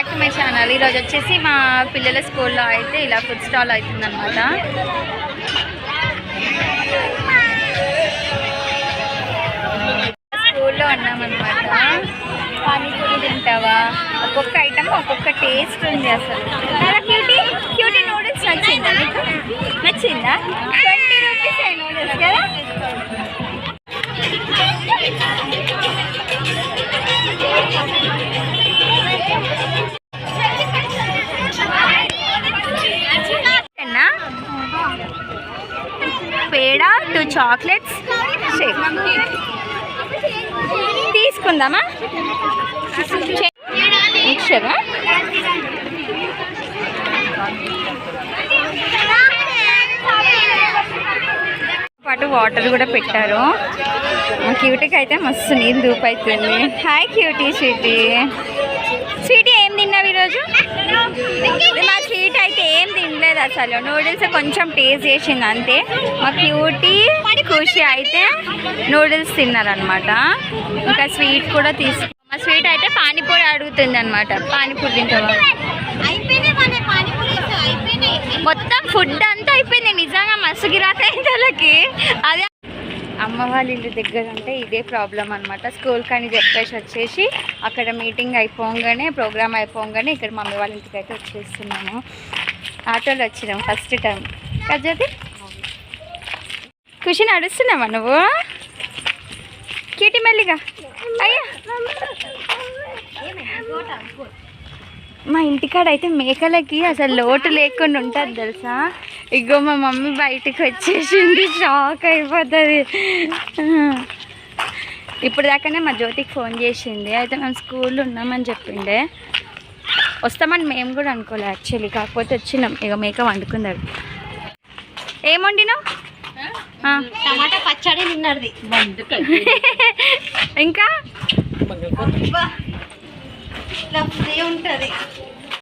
Back to my channel. ఈరోజు వచ్చేసి మా పిల్లల స్కూల్లో అయితే ఇలా ఫుడ్ స్టాల్ అవుతుందన్నమాట. స్కూల్లో ఉన్నామన్నమాట పానీపూరి తింటావా? ఒక్కొక్క ఐటమ్ ఒక్కొక్క టేస్ట్ ఉంది అసలు. క్యూటీ క్యూటీ నూడిల్స్ నచ్చిందా నచ్చిందా? పేడ టూ చాక్లెట్స్ షేక్. తీసుకుందామా? మిక్చరా పాటు వాటర్ కూడా పెట్టారు. మా క్యూటీకి అయితే మస్తు నీళ్ళు దూపు అవుతుంది హాయ్ క్యూటీ స్వీటీ స్వీటీ ఏం తిన్నావు ఈరోజు మా స్వీట్ అయితే ఏం తినలేదు అసలు నూడిల్స్ కొంచెం టేస్ట్ చేసింది అంతే. మా క్యూటీ ఖుషి అయితే నూడిల్స్ తిన్నారనమాట ఇంకా స్వీట్ కూడా తీసుకు మా స్వీట్ అయితే పానీపూరి అడుగుతుంది అనమాట పానీపూరి తింటావా మొత్తం ఫుడ్ అంతా అయిపోయింది. నిజంగా మస్తు గిరాక వాళ్ళకి. అదే అమ్మ వాళ్ళ ఇల్లు దగ్గర అంటే ఇదే ప్రాబ్లం అనమాట స్కూల్ కానీ చెప్పేసి వచ్చేసి అక్కడ మీటింగ్ అయిపోగానే ప్రోగ్రామ్ అయిపోగానే ఇక్కడ మమ్మీ వాళ్ళ ఇంటికి అయితే వచ్చేస్తున్నాము. ఆటోలో వచ్చినాం ఫస్ట్ టైం. కజ్జది ఖుషి నడుస్తున్నావా నువ్వు? కీటి మెల్లిగా. అయ్యా. మా ఇంటికాడ అయితే మేకలకి అసలు లోటు లేకుండా ఉంటుంది తెలుసా? ఇగో మా మమ్మీ బయటికి వచ్చేసింది షాక్ అయిపోతుంది. ఇప్పుడు దాకానే మా జ్యోతికి ఫోన్ చేసింది అయితే మేము స్కూల్లో ఉన్నామని చెప్పిండే. వస్తామని మేము కూడా అనుకోలే యాక్చువల్లీ కాకపోతే వచ్చినాం. ఇక మేక వండుకుందాడు ఏం. టమాటా పచ్చడి నిన్నది. ఇంకా? ఉంటుంది.